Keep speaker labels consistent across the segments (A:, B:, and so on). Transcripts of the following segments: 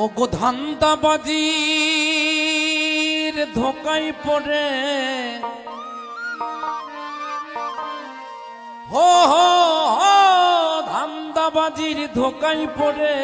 A: ও গো ধান্দাবাজির ধোকাই পড়ে। হো হো, ধান্দাবাজির ধোকাই পড়ে।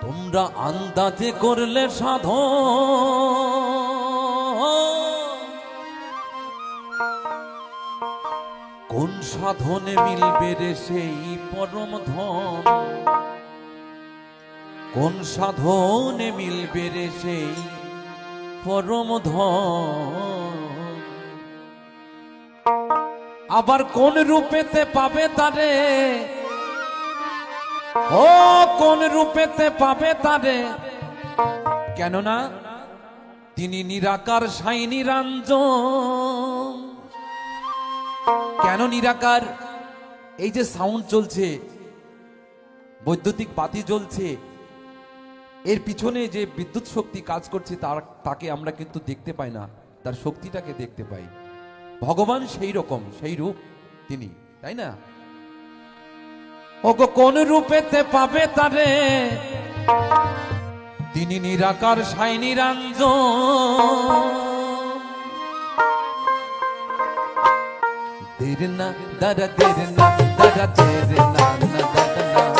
A: তোমরা আন্দাজে করলে সাধন। কোন সাধনে মিলবে রে সেই পরম ধন? কোন সাধনে মিলবে রে সেই পরম আবার কোন রূপেতে পাবে তারে? ও, কোন রূপেতে পাবে তারে? কেননা তিনি নিরাকার সাই নিরঞ্জন কেন নিরাকার? এই যে সাউন্ড চলছে, বৈদ্যুতিক বাতি জ্বলছে এর পিছনে যে বিদ্যুৎ শক্তি কাজ করছে, তার, তাকে আমরা কিন্তু দেখতে পাই না। তার শক্তিটাকে দেখতে পাই। ভগবান সেই রকম, সেই রূপ তিনি, তাই না? ওগো, কোন রূপেতে পাবে তারে? তিনি নিরাকার, সাই নিরঞ্জন। দের না, দাদা দের না, দাদা দের না, দাদা না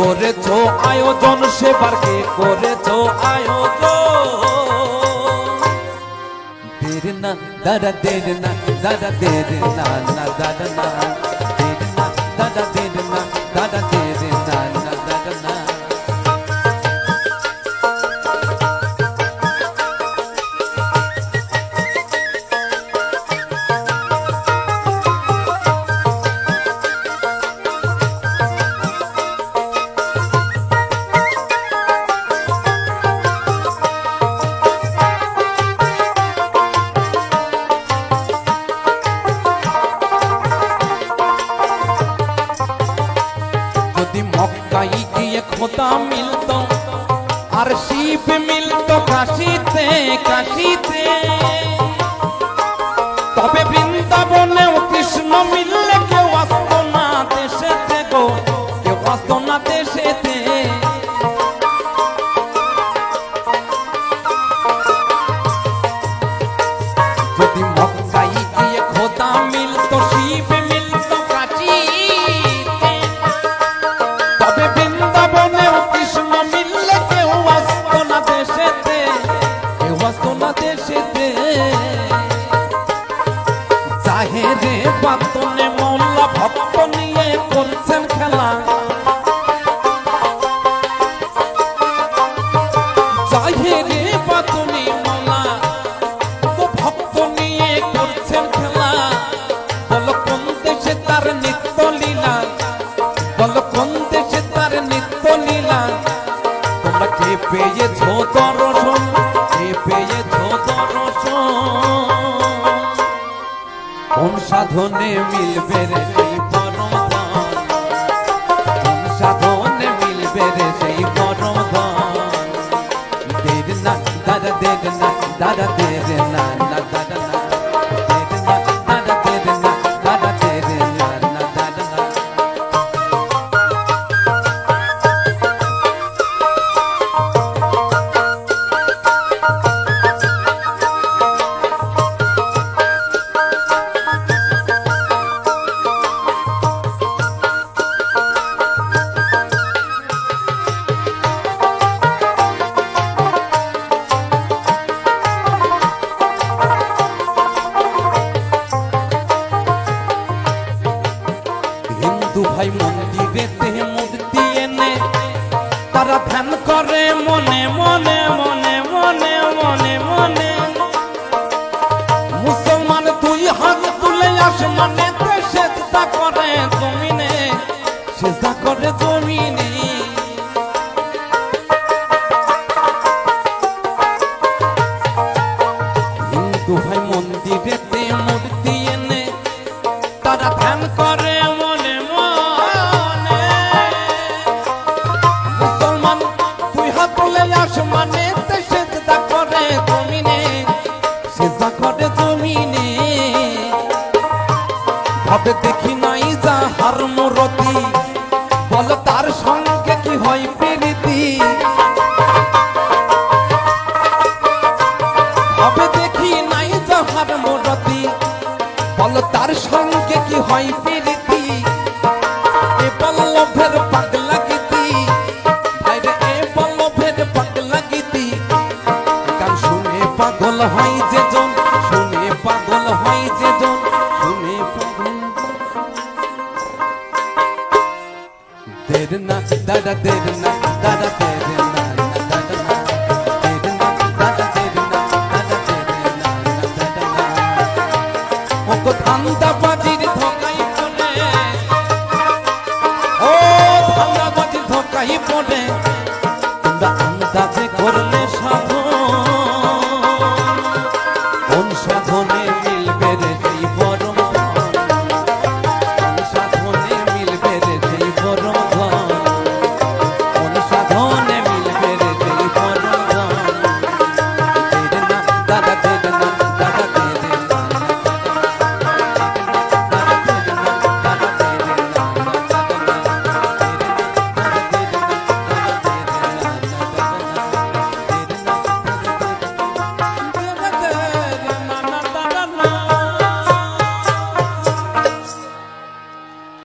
A: করেছ আয়োজন, সেবার কে করেছ আয়োজন? দের না দাদা দের না দাদা দের না না দাদা না দের না দাদা দের না দাদা দের না কাশিতে কাশিতে রে পাতনে মোল্লা ভক্ত নিয়ে করছেন খেলা। সাধনে মিলবে রে সেই পরম ধন? সাধনে মিলবে রে সেই পরম ধন? দেব না, দাদা দেব না, দাদা দাদা না তারা ধ্যান করে মনে মনে মনে। ভাবে দেখি নাই যাহার মরতি। বল তার সঙ্গে কি হয় প্রীতি? এ পল্লভের পাগলা গীতি ভাইরে এ পল্লভের পাগলা গীতি গান শুনে পাগল হয় ধান্দাবাজির ধকাই পড়ে ও ধান্দাবাজির ধকাই পড়ে